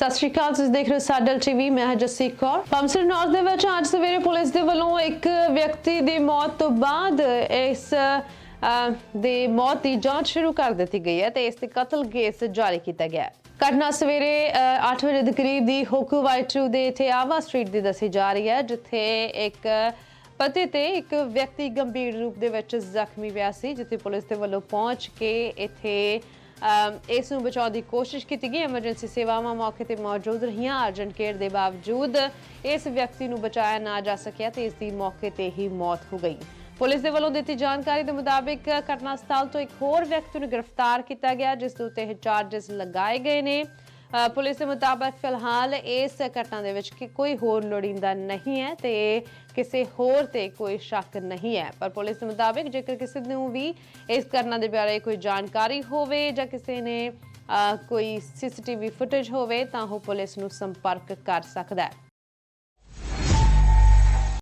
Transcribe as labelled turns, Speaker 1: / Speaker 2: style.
Speaker 1: ਸਤਿ ਸ਼੍ਰੀ ਅਕਾਲ ਤੁਸੀਂ ਦੇਖ ਰਹੇ ਹੋ ਸਾਡਲ ਟੀਵੀ ਮੈਂ ਹਾਂ ਕੌਰ। ਪੰਮਸਰ ਨਾਰਥ ਦੇ ਵਿੱਚ ਅੱਜ ਸਵੇਰੇ ਪੁਲਿਸ ਦੇ ਵੱਲੋਂ ਇੱਕ ਵਿਅਕਤੀ ਦੀ ਮੌਤ ਤੋਂ ਬਾਅਦ ਇਸ ਅਹ, ਦੇ ਮੌਤ ਦੀ ਜਾਂਚ ਸ਼ੁਰੂ ਕਰ ਦਿੱਤੀ ਗਈ ਹੈ ਤੇ ਇਸ ਤੇ ਕਤਲ ਕੇਸ ਜਾਰੀ ਕੀਤਾ ਗਿਆ ਹੈ। ਘਟਨਾ ਸਵੇਰੇ 8 ਵਜੇ ਦੇ ਕਰੀਬ ਦੀ ਹੋਕੂ ਵਾਈਟੂ ਦੇ ਇੱਥੇ ਆਵਾ ਸਟਰੀਟ ਦੀ ਦੱਸੀ ਜਾ ਰਹੀ ਹੈ ਜਿੱਥੇ ਇੱਕ ਪਤੇ ਤੇ ਇੱਕ ਵਿਅਕਤੀ ਗੰਭੀਰ ਰੂਪ ਦੇ ਵਿੱਚ ਜ਼ਖਮੀ ਪਿਆ ਸੀ ਜਿੱਥੇ ਪੁਲਿਸ ਦੇ ਵੱਲੋਂ ਪਹੁੰਚ ਕੇ ਇੱਥੇ ਇਸ ਨੂੰ ਬਚਾਉਣ ਦੀ ਕੋਸ਼ਿਸ਼ ਕੀਤੀ ਗਈ। ਐਮਰਜੈਂਸੀ ਸੇਵਾਵਾਂ ਮੌਕੇ ਤੇ ਮੌਜੂਦ ਰਹੀਆਂ। ਅਰਜੈਂਟ ਕੇਅਰ ਦੇ ਬਾਵਜੂਦ ਇਸ ਵਿਅਕਤੀ ਨੂੰ ਬਚਾਇਆ ਨਾ ਜਾ ਸਕਿਆ ਤੇ ਇਸ ਦੀ ਮੌਕੇ ਤੇ ਹੀ ਮੌਤ ਹੋ ਗਈ। ਪੁਲਿਸ ਦੇ ਵੱਲੋਂ ਦਿੱਤੀ ਜਾਣਕਾਰੀ ਦੇ ਮੁਤਾਬਿਕ ਘਟਨਾ ਸਥਲ ਤੋਂ ਇੱਕ ਹੋਰ ਵਿਅਕਤੀ ਨੂੰ ਗ੍ਰਿਫਤਾਰ ਕੀਤਾ ਗਿਆ, ਜਿਸ ਦੇ ਉੱਤੇ ਚਾਰजेस ਲਗਾਏ ਗਏ ਨੇ। ਪੁਲਿਸ ਦੇ ਮੁਤਾਬਕ ਫਿਲਹਾਲ ਇਸ ਘਟਨਾ ਦੇ ਵਿੱਚ ਕੋਈ ਹੋਰ ਲੋੜੀਂਦਾ ਨਹੀਂ ਹੈ ਤੇ ਕਿਸੇ ਹੋਰ ਤੇ ਕੋਈ ਸ਼ੱਕ ਨਹੀਂ ਹੈ। ਪਰ ਪੁਲਿਸ ਦੇ ਮੁਤਾਬਿਕ ਜੇਕਰ ਕਿਸੇ ਨੂੰ ਵੀ ਇਸ ਘਟਨਾ ਦੇ ਬਾਰੇ ਕੋਈ ਜਾਣਕਾਰੀ ਹੋਵੇ ਜਾਂ ਕਿਸੇ ਨੇ ਅ, ਕੋਈ ਸੀਸੀਟੀਵੀ ਫੁਟੇਜ ਹੋਵੇ ਤਾਂ ਉਹ ਪੁਲਿਸ ਨੂੰ ਸੰਪਰਕ ਕਰ ਸਕਦਾ ਹੈ।